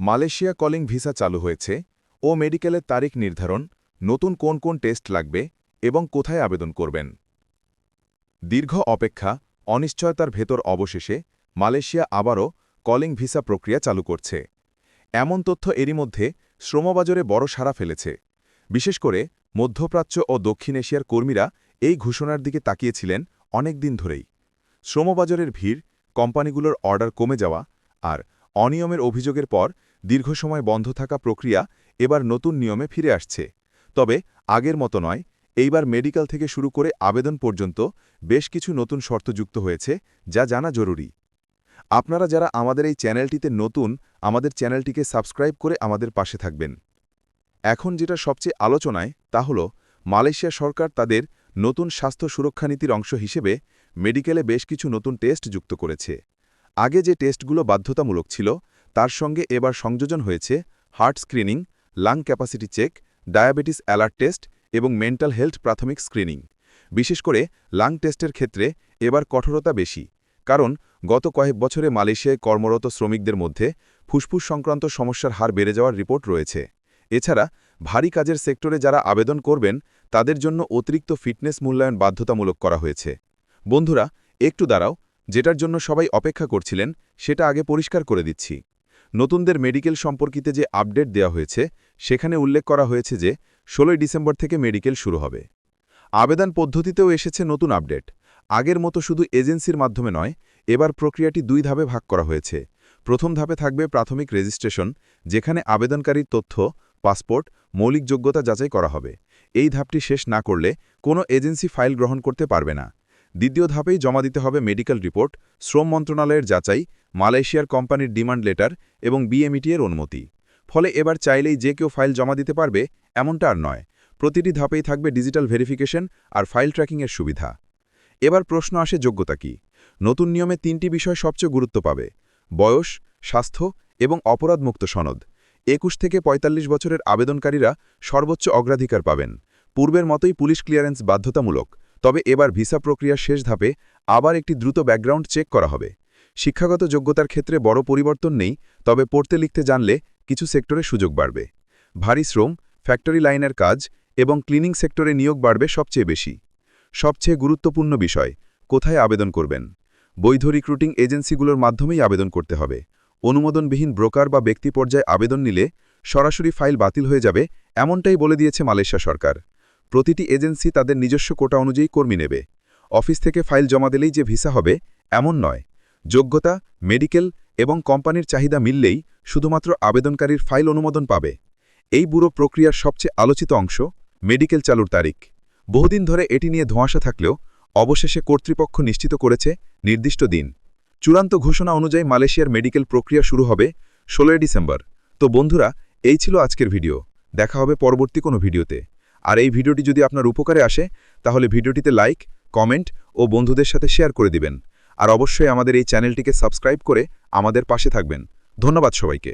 Malaysia calling visa চালু হয়েছে ও মেডিকেলের তারিখ নির্ধারণ, নতুন কোন কোন টেস্ট লাগবে এবং কোথায় আবেদন করবেন। দীর্ঘ অপেক্ষা, অনিশ্চয়তার ভেতর অবশেষে মালয়েশিয়া আবারও কলিং ভিসা প্রক্রিয়া চালু করছে। এমন তথ্য এরই মধ্যে শ্রমবাজারে বড় সাড়া ফেলেছে। বিশেষ করে মধ্যপ্রাচ্য ও দক্ষিণ এশিয়ার কর্মীরা এই ঘোষণার দিকে তাকিয়েছিলেন অনেক দিন ধরেই। শ্রমবাজারের ভিড়, কোম্পানিগুলোর অর্ডার কমে যাওয়া আর অনিয়মের অভিযোগের পর দীর্ঘ সময় বন্ধ থাকা প্রক্রিয়া এবার নতুন নিয়মে ফিরে আসছে। তবে, আগের মতো নয়, এইবার মেডিকেল থেকে শুরু করে আবেদন পর্যন্ত বেশ কিছু নতুন শর্ত যুক্ত হয়েছে, যা জানা জরুরি। আপনারা যারা আমাদের এই চ্যানেলটিতে নতুন, আমাদের চ্যানেলটিকে সাবস্ক্রাইব করে আমাদের পাশে থাকবেন। এখন যেটা সবচেয়ে আলোচনায়, তা হল, মালয়েশিয়া সরকার তাদের নতুন স্বাস্থ্য সুরক্ষা নীতির অংশ হিসেবে মেডিকেলে বেশ কিছু নতুন টেস্ট যুক্ত করেছে। আগে যে টেস্টগুলো বাধ্যতামূলক ছিল তার সঙ্গে এবার সংযোজন হয়েছে heart screening, lung capacity check, diabetes alert test এবং মেন্টাল হেলথ প্রাথমিক স্ক্রিনিং। বিশেষ করে লাং টেস্টের ক্ষেত্রে এবার কঠোরতা বেশি, কারণ গত কয়েক বছরে মালয়েশিয়ায় কর্মরত শ্রমিকদের মধ্যে ফুসফুস সংক্রান্ত সমস্যার হার বেড়ে যাওয়ার রিপোর্ট রয়েছে। এছাড়া ভারী কাজের সেক্টরে যারা আবেদন করবেন, তাদের জন্য অতিরিক্ত ফিটনেস মূল্যায়ন বাধ্যতামূলক করা হয়েছে। বন্ধুরা, একটু দাঁড়াও, যেটার জন্য সবাই অপেক্ষা করছিলেন, সেটা আগে পরিষ্কার করে দিচ্ছি। নতুনদের মেডিকেল সম্পর্কিতে যে আপডেট দেওয়া হয়েছে, সেখানে উল্লেখ করা হয়েছে যে, ষোলোই ডিসেম্বর থেকে মেডিকেল শুরু হবে। আবেদন পদ্ধতিতেও এসেছে নতুন আপডেট। আগের মতো শুধু এজেন্সির মাধ্যমে নয়, এবার প্রক্রিয়াটি দুই ধাপে ভাগ করা হয়েছে। প্রথম ধাপে থাকবে প্রাথমিক রেজিস্ট্রেশন, যেখানে আবেদনকারীর তথ্য, পাসপোর্ট, মৌলিক যোগ্যতা যাচাই করা হবে। এই ধাপটি শেষ না করলে কোনো এজেন্সি ফাইল গ্রহণ করতে পারবে না। দ্বিতীয় ধাপেই জমা দিতে হবে মেডিকেল রিপোর্ট, শ্রম মন্ত্রণালয়ের যাচাই মালয়েশিয়ার কোম্পানির ডিমান্ড লেটার এবং বিএমইটি এর অনুমতি। ফলে এবার চাইলেই যে কেউ ফাইল জমা দিতে পারবে, এমনটা আর নয়। প্রতিটি ধাপেই থাকবে ডিজিটাল ভেরিফিকেশন আর ফাইল ট্র্যাকিংয়ের সুবিধা। এবার প্রশ্ন আসে যোগ্যতা কি? নতুন নিয়মে তিনটি বিষয় সবচেয়ে গুরুত্ব পাবে। বয়স, স্বাস্থ্য এবং অপরাধমুক্ত সনদ। একুশ থেকে ৪৫ বছরের আবেদনকারীরা সর্বোচ্চ অগ্রাধিকার পাবেন। পূর্বের মতোই পুলিশ ক্লিয়ারেন্স বাধ্যতামূলক। তবে এবার ভিসা প্রক্রিয়ার শেষ ধাপে আবার একটি দ্রুত ব্যাকগ্রাউন্ড চেক করা হবে। শিক্ষাগত যোগ্যতার ক্ষেত্রে বড় পরিবর্তন নেই, তবে পড়তে লিখতে জানলে কিছু সেক্টরে সুযোগ বাড়বে। ভারী শ্রম, ফ্যাক্টরি লাইনের কাজ এবং ক্লিনিং সেক্টরে নিয়োগ বাড়বে সবচেয়ে বেশি। সবচেয়ে গুরুত্বপূর্ণ বিষয়, কোথায় আবেদন করবেন? বৈধ রিক্রুটিং এজেন্সিগুলোর মাধ্যমেই আবেদন করতে হবে। অনুমোদনবিহীন ব্রোকার বা ব্যক্তি পর্যায়ে আবেদন নিলে সরাসরি ফাইল বাতিল হয়ে যাবে, এমনটাই বলে দিয়েছে মালয়েশিয়া সরকার। প্রতিটি এজেন্সি তাদের নিজস্ব কোটা অনুযায়ী কর্মী নেবে। অফিস থেকে ফাইল জমা দিলেই যে ভিসা হবে, এমন নয়। যোগ্যতা, মেডিকেল এবং কোম্পানির চাহিদা মিললেই শুধুমাত্র আবেদনকারীর ফাইল অনুমোদন পাবে। এই বুড়ো প্রক্রিয়ার সবচেয়ে আলোচিত অংশ মেডিকেল চালুর তারিখ। বহুদিন ধরে এটি নিয়ে ধোঁয়াশা থাকলেও অবশেষে কর্তৃপক্ষ নিশ্চিত করেছে নির্দিষ্ট দিন। চূড়ান্ত ঘোষণা অনুযায়ী মালয়েশিয়ার মেডিকেল প্রক্রিয়া শুরু হবে ষোলোই ডিসেম্বর। তো বন্ধুরা, এই ছিল আজকের ভিডিও। দেখা হবে পরবর্তী কোনো ভিডিওতে। আর এই ভিডিওটি যদি আপনার উপকারে আসে, তাহলে ভিডিওটিতে লাইক, কমেন্ট ও বন্ধুদের সাথে শেয়ার করে দিবেন। আর অবশ্যই আমাদের এই চ্যানেলটিকে সাবস্ক্রাইব করে আমাদের পাশে থাকবেন। ধন্যবাদ সবাইকে।